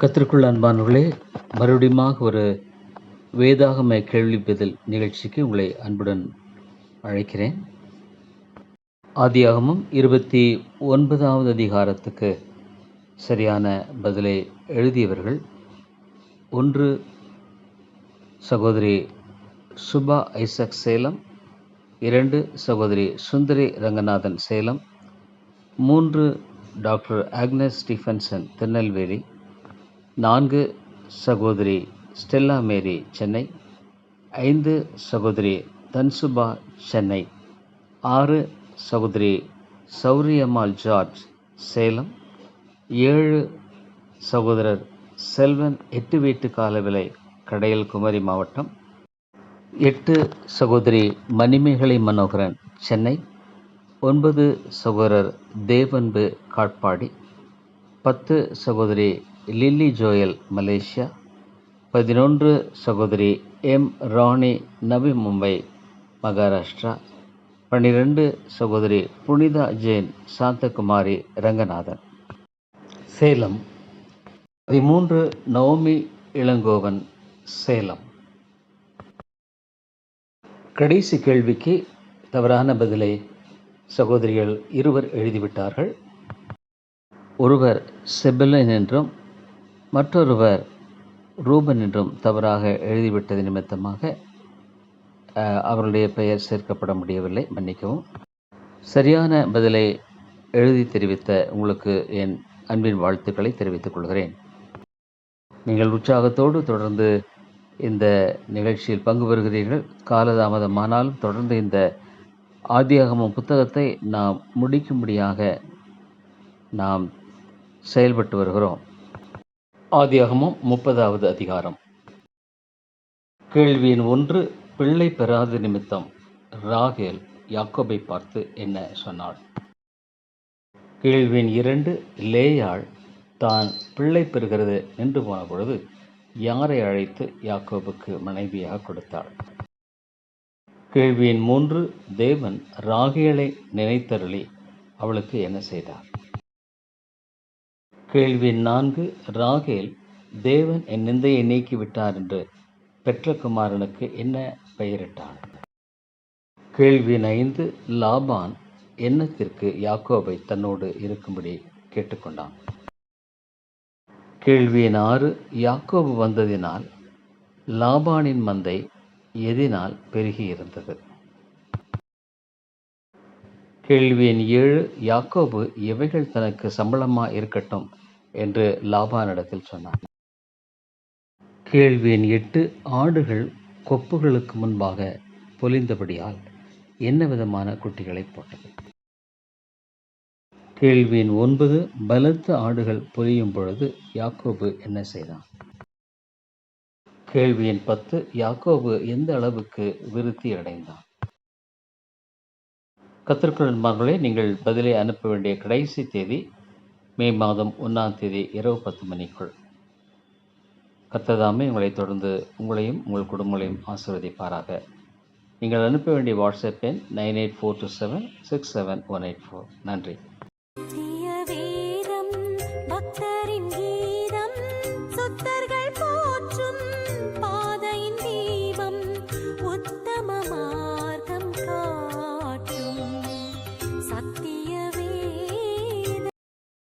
கத்திற்குள் அன்பானவர்களே மறுபடியுமாக ஒரு வேதாகம கேள்வி பதில் நிகழ்ச்சிக்கு உங்களை அன்புடன் அழைக்கிறேன். ஆதியாகமும் இருபத்தி ஒன்பதாவது அதிகாரத்துக்கு சரியான பதிலை எழுதியவர்கள் ஒன்று சகோதரி சுபா ஐசக் சேலம் இரண்டு சகோதரி சுந்தரி ரங்கநாதன் சேலம் மூன்று டாக்டர் ஆக்னஸ் ஸ்டீஃபன்சன் திருநெல்வேலி நான்கு சகோதரி ஸ்டெல்லா மேரி சென்னை. ஐந்து சகோதரி தன்சுபா சென்னை. ஆறு சகோதரி சௌரியம்மாள் ஜார்ஜ் சேலம். ஏழு சகோதரர் செல்வன் எட்டு வீட்டு காலவிலை கடையல் குமரி மாவட்டம். எட்டு சகோதரி மணிமேகலை மனோகரன் சென்னை. ஒன்பது சகோதரர் தேவன்பு காட்பாடி. பத்து சகோதரி லில்லி ஜோயல் மலேசியா. பதினொன்று சகோதரி எம். ராணி நவி மும்பை மகாராஷ்டிரா. பன்னிரெண்டு சகோதரி புனிதா ஜெயின் சாந்தகுமாரி ரங்கநாதன். சேலம். பதிமூன்று நவமி இளங்கோவன் சேலம். கடைசி கேள்விக்கு தவறான பதிலை சகோதரிகள் இருவர் எழுதிவிட்டார்கள். ஒருவர் செபிலன் என்றும் மற்றொருவர் ரூபன் என்றும் தவறாக எழுதிவிட்டது நிமித்தமாக அவருடைய பெயர் சேர்க்கப்பட முடியவில்லை. மன்னிக்கவும். சரியான பதிலை எழுதி தெரிவித்த உங்களுக்கு என் அன்பின் வாழ்த்துக்களை தெரிவித்துக் கொள்கிறேன். நீங்கள் உற்சாகத்தோடு தொடர்ந்து இந்த நிகழ்ச்சியில் பங்கு பெறுகிறீர்கள். காலதாமதமானாலும் தொடர்ந்து இந்த ஆதியாகமம் புத்தகத்தை நாம் முடிக்கும்படியாக நாம் செயல்பட்டு வருகிறோம். ஆதியாகமும் முப்பதாவது அதிகாரம். கேள்வியின் ஒன்று பிள்ளை பெறாத நிமித்தம் ராகேல் யாக்கோபை பார்த்து என்ன சொன்னாள்? கேள்வியின் இரண்டு லேயாள் தான் பிள்ளை பெறுகிறது நின்று போன பொழுது யாரை அழைத்து யாக்கோபுக்கு மனைவியாக கொடுத்தாள்? கேள்வியின் மூன்று தேவன் ராகேலை நினைத்தருளி அவளுக்கு என்ன செய்தார்? கேள்வி நான்கு ராகேல் தேவன் என் நிந்தையை நீக்கிவிட்டார் என்று பெற்ற குமாரனுக்கு என்ன பெயரிட்டான்? கேள்வி ஐந்து லாபான் எண்ணத்திற்கு யாக்கோபை தன்னோடு இருக்கும்படி கேட்டுக்கொண்டான்? கேள்வியின் ஆறு யாக்கோபு வந்ததினால் லாபானின் மந்தை எதினால் பெருகியிருந்தது? கேள்வியின் ஏழு யாக்கோபு எவைகள் தனக்கு சம்பளமா இருக்கட்டும் என்று லாபானிடத்தில் சொன்னான். கேள்வியின் எட்டு ஆடுகள் கொப்புகளுக்கு முன்பாக பொலிந்தபடியால் என்ன விதமான குட்டிகளை போட்டது? கேள்வியின் ஒன்பது பலத்த ஆடுகள் பொலியும் பொழுது யாக்கோபு என்ன செய்தான்? கேள்வியின் பத்து யாக்கோபு எந்த அளவுக்கு விருத்தி அடைந்தான்? கத்திற்குள் நண்பர்களே நீங்கள் பதிலை அனுப்ப வேண்டிய கடைசி தேதி மே மாதம் ஒன்றாம் தேதி இரவு பத்து மணிக்குள். கத்ததாமே உங்களை தொடர்ந்து உங்களையும் உங்கள் குடும்பங்களையும் ஆசீர்வதிப்பாராக. நீங்கள் அனுப்ப வேண்டிய வாட்ஸ்அப் எண் nine eight four two seven six seven one eight four. நன்றி.